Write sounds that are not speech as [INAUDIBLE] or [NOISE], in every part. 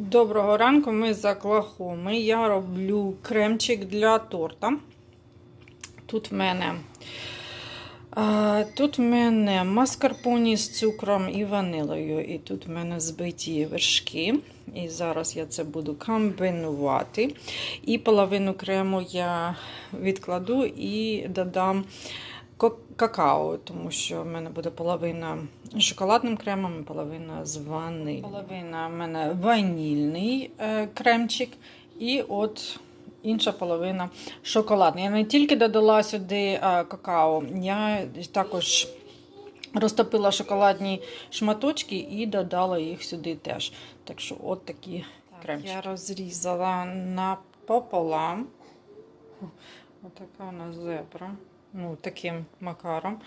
Доброго ранку, ми з Оклахоми. Я роблю кремчик для торта. Тут в мене, тут в мене маскарпоне з цукром і ванилою. І тут в мене збиті вершки. І зараз я це буду комбінувати. І половину крему я відкладу і додам какао, тому що в мене буде половина шоколадним кремом половина з ванилью. Половина в мене ванільний е, кремчик, і от інша половина шоколадний. Я не тільки додала сюди е, какао, я також розтопила шоколадні шматочки і додала їх сюди теж. Так що от такі кремчики. Я розрізала напополам. Отака у нас зебра. Ну, таким макаром.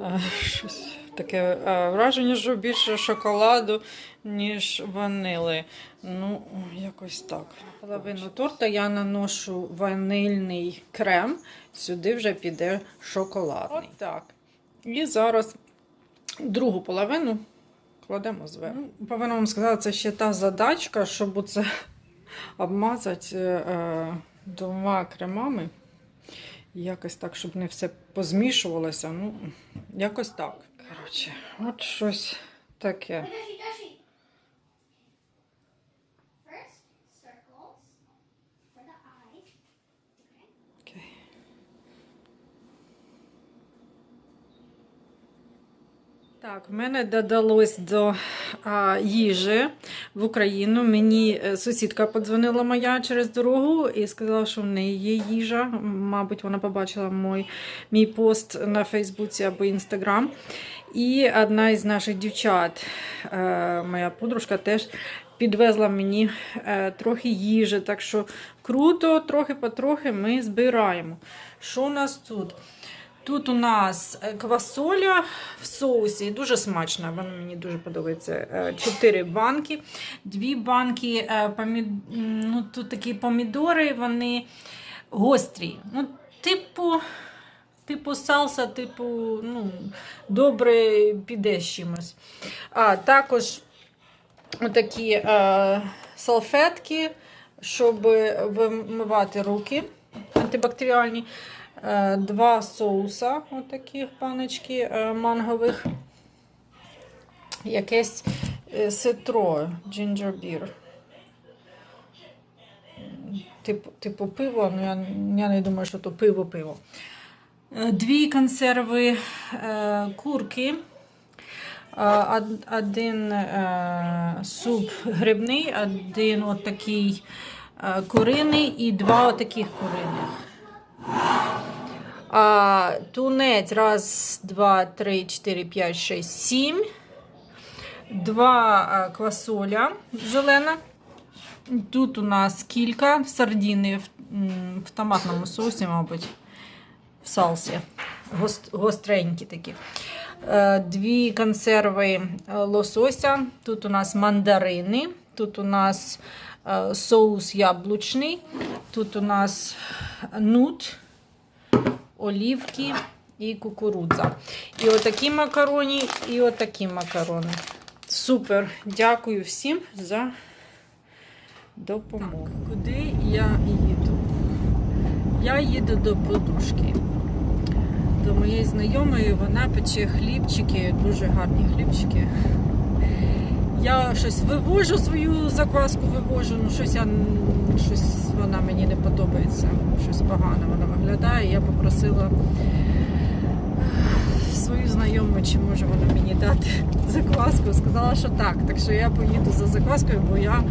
Е, Щось таке е, враження, що більше шоколаду, ніж ванили. Ну, якось так. Половину торта я наношу ванильний крем, сюди вже піде шоколадний. От так. І зараз другу половину кладемо зверху. Ну, повинна вам сказати, це ще та задачка, щоб це [LAUGHS] обмазати е, е, двома кремами. Якось так, щоб не все позмішувалося. Ну, якось так. Коротше, от щось таке. Так, в мене додалось до а, їжі в Україну. Мені е, сусідка подзвонила моя через дорогу і сказала, що в неї є їжа. Мабуть, вона побачила мій, мій пост на Фейсбуці або Інстаграм. І одна із наших дівчат, е, моя подружка, теж підвезла мені е, трохи їжі. Так що круто, трохи-потрохи ми збираємо. Що у нас тут? Тут у нас е, квасоля в соусі, дуже смачна, вона мені дуже подобається. Е, Чотири банки. Дві банки, е, помід... ну, тут такі помідори, вони гострі. Ну, типу, типу салса, типу, ну, добре піде з чимось. А також такі е, салфетки, щоб вимивати руки антибактеріальні. Е, Два соуса, отаких паночки е, мангових. Якесь е, ситро, ginger beer. Типу, типу пиво, ну я, я не думаю, що то пиво-пиво. Дві консерви курки. Один суп грибний, один отакий куриний і два отаких куриних. А, тунець раз, два, три, чотири, п'ять, шість, сім. Два квасоля зелена. Тут у нас кілька сардіни в, в томатному соусі, мабуть, в салсі. Гост, гостренькі такі. Е, Дві консерви е, лосося. Тут у нас мандарини. Тут у нас е, соус яблучний. Тут у нас нут олівки і кукурудза. І отакі макароні, і отакі макарони. Супер! Дякую всім за допомогу. куди я їду? Я їду до подушки. До моєї знайомої вона пече хлібчики, дуже гарні хлібчики. Я щось вивожу свою закваску, вивожу, ну щось я вона мені не подобається. Щось погано вона виглядає. Я попросила свою знайому, чи може вона мені дати закваску. Сказала, що так. Так що я поїду за закваскою, бо я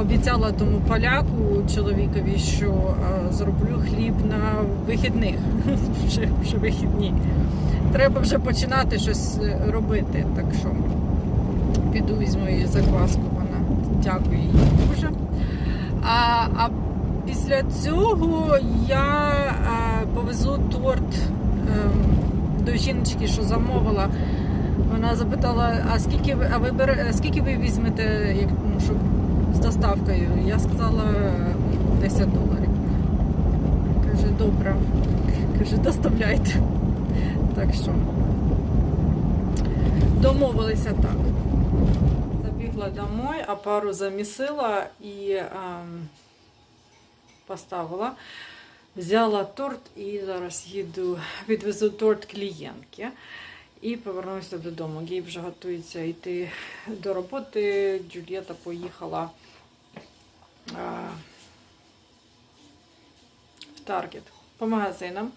обіцяла тому поляку чоловікові, що е, зроблю хліб на вихідних. [LAUGHS] Вже, вже вихідні. Треба вже починати щось е, робити. Так що піду візьму її закваску. Вона дякую їй дуже. А, а після цього я е, повезу торт е, до жіночки, що замовила. Вона запитала, а скільки ви, а ви бере, скільки ви візьмете, як, ну, щоб з доставкою? Я сказала е, 10 доларів. Каже, добре. Каже, доставляйте. Так що домовилися так. Забігла домой, а пару замісила і ем, поставила. Взяла торт і зараз їду, відвезу торт клієнтки і повернуся додому. Гей вже готується йти до роботи. Джульєта поїхала а, в Таргет по магазинам,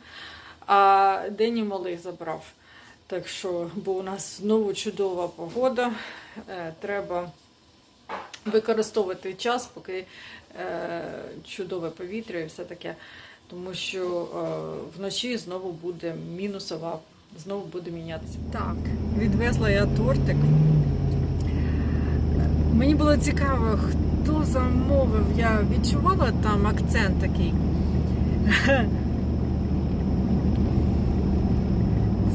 а Дені малих забрав. Так що, бо у нас знову чудова погода. Е, треба використовувати час, поки е, чудове повітря і все таке. Тому що е, вночі знову буде мінусова, знову буде мінятися. Так, відвезла я тортик. Мені було цікаво, хто замовив. Я відчувала там акцент такий.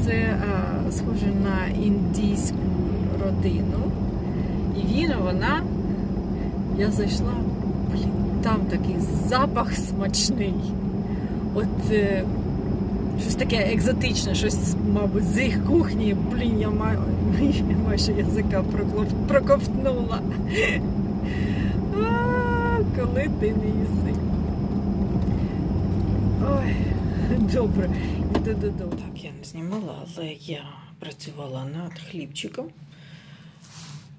Це е, схоже на індійську родину. І він, вона. Я зайшла, блін, там такий запах смачний. От е, щось таке екзотичне, щось, мабуть, з їх кухні. Блін, я маю, [LAUGHS] майже язика проковтнула. [LAUGHS] Коли ти не їси. Ой, добре, іду додому. Знімала, але я працювала над хлібчиком.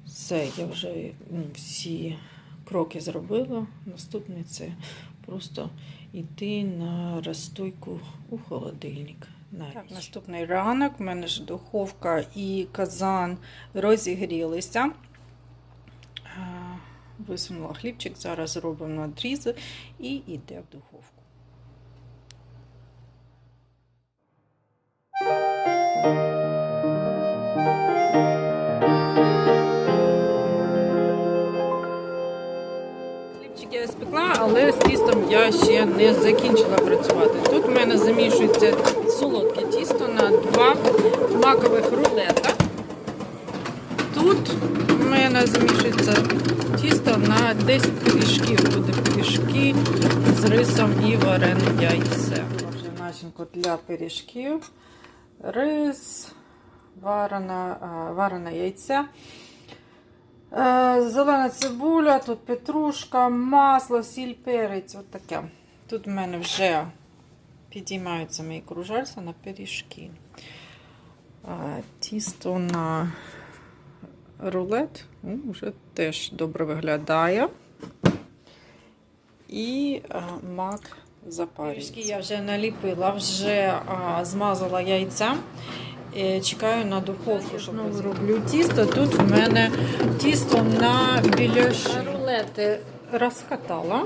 Все, я вже ну, всі кроки зробила. Наступне це просто йти на розстойку у холодильник. Так, наступний ранок. У мене ж духовка і казан розігрілися. Висунула хлібчик, зараз робимо надрізи і йде в духовку. Ще не закінчила працювати. Тут в мене замішується солодке тісто на два макових рулета. Тут в мене замішується тісто на 10 пиріжків. Буде пиріжки з рисом і вареним яйце. Вже начинку для пиріжків. Рис, варена, варене яйце. Е, Зелена цибуля, тут петрушка, масло, сіль, перець. От таке. Тут в мене вже підіймаються мої кружальця на пиріжки. Е, Тісто на рулет ну, вже теж добре виглядає. І е, мак запарюється. Пиріжки я вже наліпила, вже змазала яйця. Е, Чекаю на духовку. Знову роблю тісто. Тут в мене тісто на біляші. Рулети розкатала.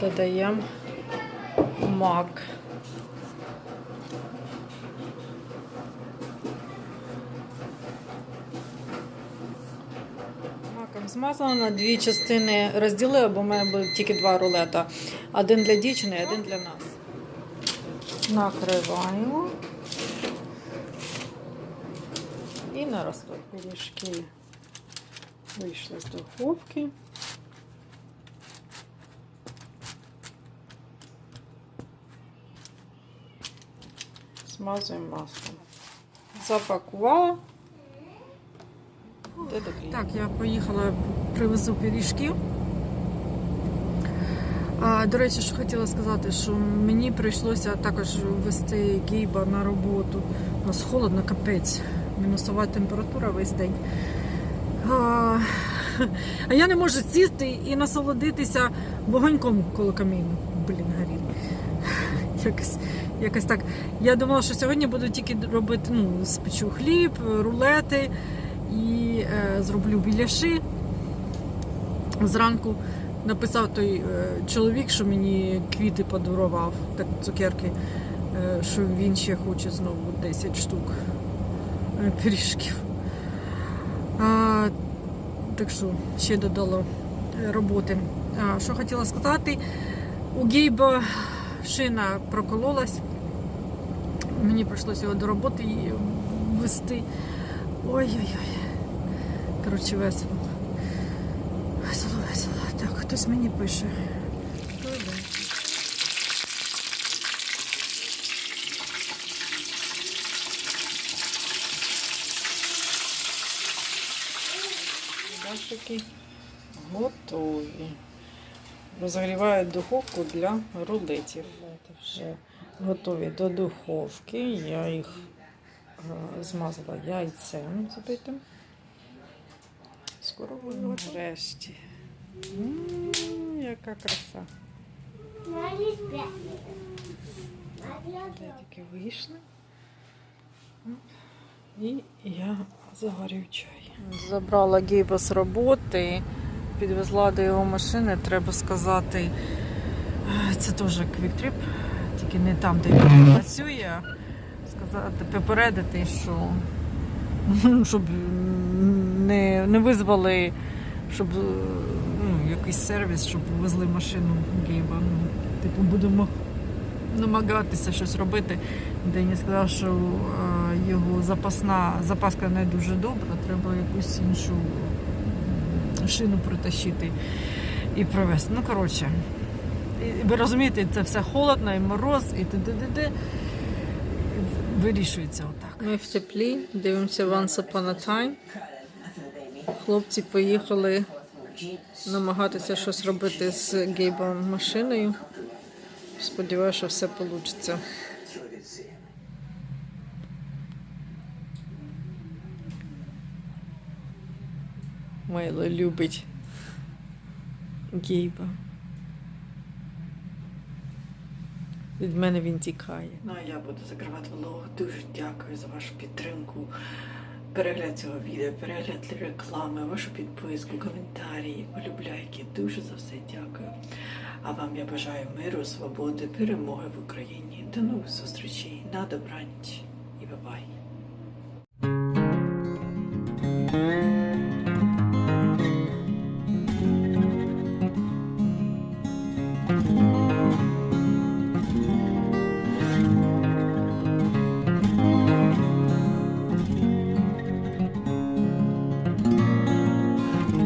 Додаємо мак. Змазала на дві частини розділила, бо в мене буде тільки два рулета. Один для дівчини, один для нас. Накриваємо. І на розток пиріжки вийшли з духовки. Смазуємо маслом. Запакувала. Так, я поїхала, привезу пиріжків. А, до речі, що хотіла сказати, що мені прийшлося також вести Гейба на роботу. У нас холодно, капець, мінусова температура весь день. А, я не можу сісти і насолодитися вогоньком коло каміну. Блін, горіло. Якось, якось так. Я думала, що сьогодні буду тільки робити, ну, спечу хліб, рулети і е, зроблю біляши. Зранку написав той е, чоловік, що мені квіти подарував, так цукерки, е, що він ще хоче знову 10 штук пиріжків. А, так що ще додало е, роботи. А, що хотіла сказати, у Гейба шина прокололась. Мені прийшлося його до роботи вести. Ой-ой-ой. Коротше, весело. Весело, весело. Так, хтось мені пише. Хто йде? Рулетики готові. Розігріваю духовку для рулетів. Рулети вже готові до духовки. Я їх е, змазала яйцем забитим. Скоро готово. Нарешті. Яка краса. Тільки вийшли. І я заварю чай. Забрала Гейба з роботи, підвезла до його машини, треба сказати. Це теж квіктріп, тільки не там, де він працює. Сказати, попередити, що щоб не, не визвали, щоб ну, якийсь сервіс, щоб везли машину Гейба. Ну, типу, будемо намагатися щось робити. Дені сказав, що е, його запасна запаска не дуже добра, треба якусь іншу шину притащити і привезти. Ну, коротше, ви розумієте, це все холодно і мороз, і т.д. Вирішується отак. Ми в теплі, дивимося Once Upon a Time. Хлопці поїхали намагатися щось робити з Гейбом машиною. Сподіваюся, що все вийде. Майло любить Гейба. Від мене він тікає. Ну а я буду закривати влогу. Дуже дякую за вашу підтримку. Перегляд цього відео, перегляд реклами, вашу підписку, коментарі, полюбляйки. Дуже за все дякую. А вам я бажаю миру, свободи, перемоги в Україні. До нових зустрічей на добраніч і бабай.